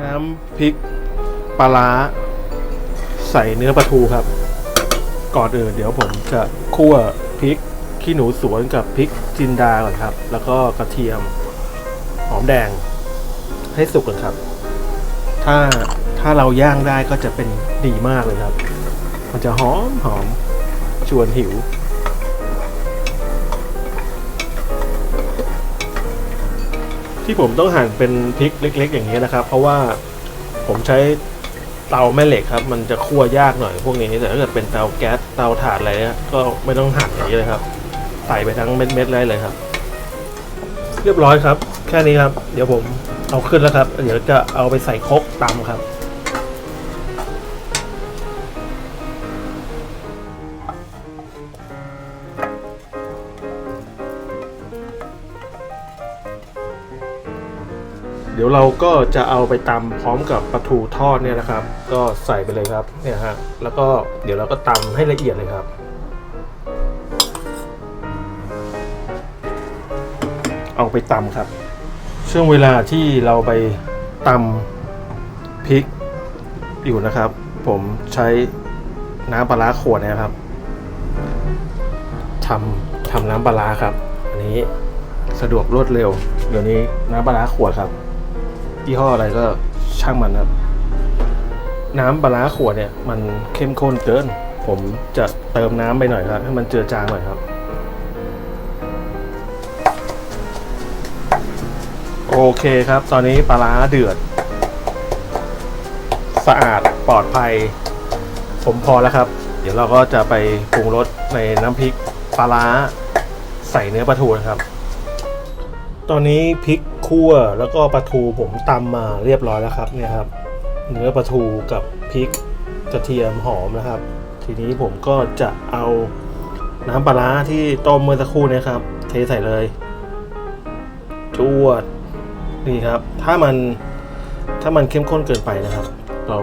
น้ำพริกปลาร้าใส่เนื้อปลาทูครับ ก่อนอื่นเดี๋ยวผมจะคั่วพริกขี้หนูสวนกับพริกจินดาก่อนครับ แล้วก็กระเทียมหอมแดงให้สุกก่อนครับ ถ้าถ้าเราย่างได้ก็จะเป็นดีมากเลยครับ มันจะหอมหอมชวนหิว ที่ผมต้องหั่นเป็นพริกเล็ก ๆ อย่างนี้นะครับ เพราะว่าผมใช้เตาแม่เหล็กครับ มันจะคั่วยากหน่อยพวกนี้แต่ถ้าเกิดเป็นเตาแก๊สเตาถ่านอะไรเนี่ยก็ไม่ต้องหั่นอย่างนี้เลยครับใส่ไปทั้งเม็ดๆเลยเลยครับ เรียบร้อยครับ แค่นี้ครับ เดี๋ยวผมเอาขึ้นแล้วครับ เดี๋ยวจะเอาไปใส่ครกตำครับ เดี๋ยวเราก็จะเอาไปตำพร้อมกับปลาทูทอดเนี่ยนะครับ ก็ใส่ไปเลยครับเนี่ยฮะแล้วก็เดี๋ยวเราก็ตำให้ละเอียดเลยครับ เอาไปตำครับ ช่วงเวลาที่เราไปตำพริกอยู่นะครับ ผมใช้น้ำปลาขวดนะครับทำทำน้ำปลาครับ อันนี้สะดวกรวดเร็ว เดี๋ยวนี้น้ำปลาขวดครับ ยี่ห้ออะไรก็ช่างมันครับ น้ำปลาขวดเนี่ย มันเข้มข้นเกิน ผมจะเติมน้ำไปหน่อยครับ ให้มันเจือจางหน่อยครับ โอเคครับ ตอนนี้ปลาร้าเดือด สะอาดปลอดภัย ผมพอแล้วครับ เดี๋ยวเราก็จะไปปรุงรสในน้ำพริกปลาร้าใส่เนื้อปลาทูนะครับ ตอนนี้พริกคั่วแล้วก็ปลาทูผมตำมาเรียบร้อยแล้วครับเนี่ยครับ เนื้อปลาทูกับพริกกระเทียมหอมนะครับ ทีนี้ผมก็จะเอาน้ำปลาร้าที่ต้มเมื่อสักครู่เนะครับ เทใส่เลยจวดนี่ครับ ถ้ามันถ้ามันเข้มข้นเกินไปนะครับ เรา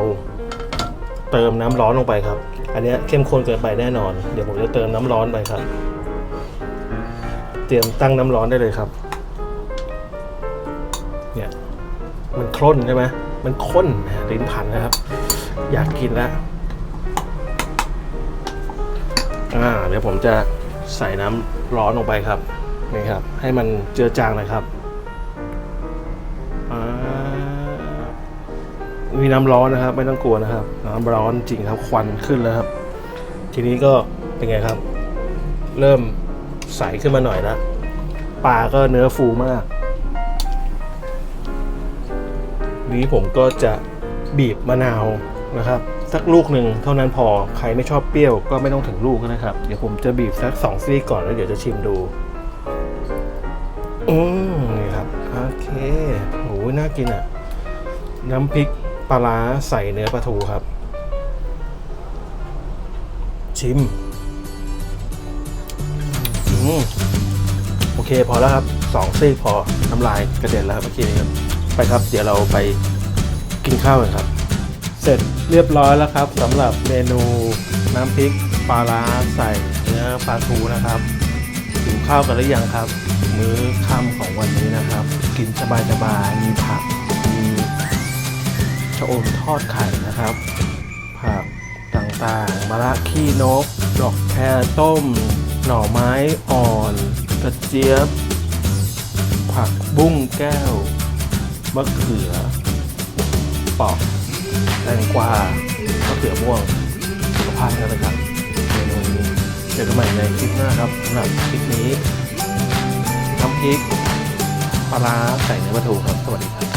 เติมน้ำร้อนลงไปครับ อันนี้เข้มข้นเกินไปแน่นอน เดี๋ยวผมจะเติมน้ำร้อนไปครับ เตรียมตั้งน้ำร้อนได้เลยครับ เนี่ยมันข้นใช่ไหมมันข้นนะลิ้นพันนะครับ อยากกินแล้วอ่าเดี๋ยวผมจะใส่น้ำร้อนลงไปครับนี่ครับ ให้มันเจือจางหน่อยครับมีน้ำร้อนนะครับ ไม่ต้องกลัวนะครับ น้ำร้อนจริงครับควันขึ้นแล้วครับ ทีนี้ก็เป็นไงครับ เริ่มใสขึ้นมาหน่อยแล้วปลาก็เนื้อฟูมาก นี้ผมก็จะบีบมะนาวนะครับ สักลูกหนึ่งเท่านั้นพอใครไม่ชอบเปรี้ยวก็ไม่ต้องถึงลูกนะครับ เดี๋ยวผมจะบีบสักสองซี่ก่อนแล้วเดี๋ยวจะชิมดู อืมนี่ครับ โอเคโหน่ากินอะ น้ำพริกปลาร้าใส่เนื้อปลาทูครับ ชิมอืมโอเคพอแล้วครับสองซี่พอน้ำลายกระเด็นแล้วครับเมื่อกี้นี้ครับ ไปครับ เดี๋ยวเราไปกินข้าวกันครับ เสร็จเรียบร้อยแล้วครับสำหรับเมนูน้ำพริกปลาร้าใส่เนื้อปลาทูนะครับกินข้าวกันหรือยังครับ มื้อค่ำของวันนี้นะครับ กินสบายๆมีผักมีชะอมทอดไข่นะครับ ผักต่างๆมะระขี้นก ดอกแครต้ม หน่อไม้อ่อนกระเจี๊ยบ ผักบุ้งแก้ว มะเขือปอกแตงกวามะเขือม่วงสุขภาพกันนะครับเมนูนี้เจอกันใหม่ในคลิปหน้าครับสำหรับคลิปนี้น้ำพริกปลาใส่เนื้อปลาทูครับ สวัสดีครับ